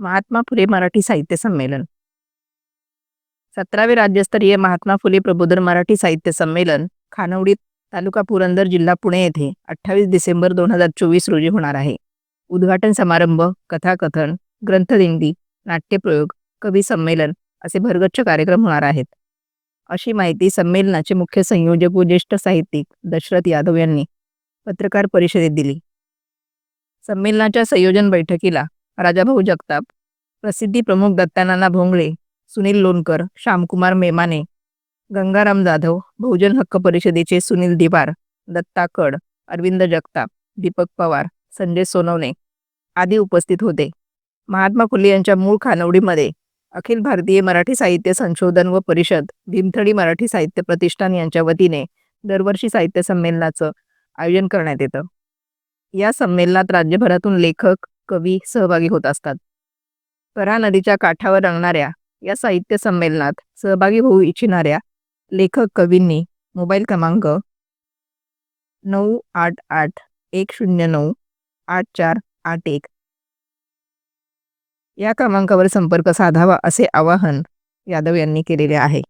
महात्मा फुले मराठी साहित्य संमेलन. सतरावे राज्यस्तरीय महात्मा फुले प्रबोधन मराठी साहित्य संमेलन खानवडीत तालुका पुरंदर जिल्हा पुणे येथे अठ्ठावीस डिसेंबर दोन हजार चोवीस रोजी होणार आहे. उद्घाटन समारंभ कथाकथन ग्रंथदिंडी नाट्यप्रयोग कवी संमेलन असे भरगच्छ कार्यक्रम होणार आहेत. अशी माहिती संमेलनाचे मुख्य संयोजक व ज्येष्ठ साहित्यिक दशरथ यादव यांनी पत्रकार परिषदेत दिली. संमेलनाच्या संयोजन बैठकीला राजाभाऊ जगताप प्रसिद्धी प्रमुख दत्तानाना भोंगळे सुनील लोणकर श्यामकुमार मेमाने गंगाराम जाधव बहुजन हक्क परिषदेचे सुनील दिवार दत्ता कड अरविंद जगताप दीपक पवार संजय सोनवणे आदी उपस्थित होते. महात्मा फुले यांच्या मूळ खानवडीमध्ये अखिल भारतीय मराठी साहित्य संशोधन व परिषद भीमथडी मराठी साहित्य प्रतिष्ठान यांच्या वतीने दरवर्षी साहित्य संमेलनाचं आयोजन करण्यात येतं. या संमेलनात राज्यभरातून लेखक कवी सहभागी होत असतात. कऱ्हा नदीच्या काठावर रंगणाऱ्या या साहित्य संमेलनात सहभागी होऊ इच्छिणाऱ्या लेखक कवींनी मोबाईल क्रमांक नऊ आठ आठ एक शून्य नऊ आठ चार आठ एक या क्रमांकावर संपर्क साधावा असे आवाहन यादव यांनी केलेले आहे.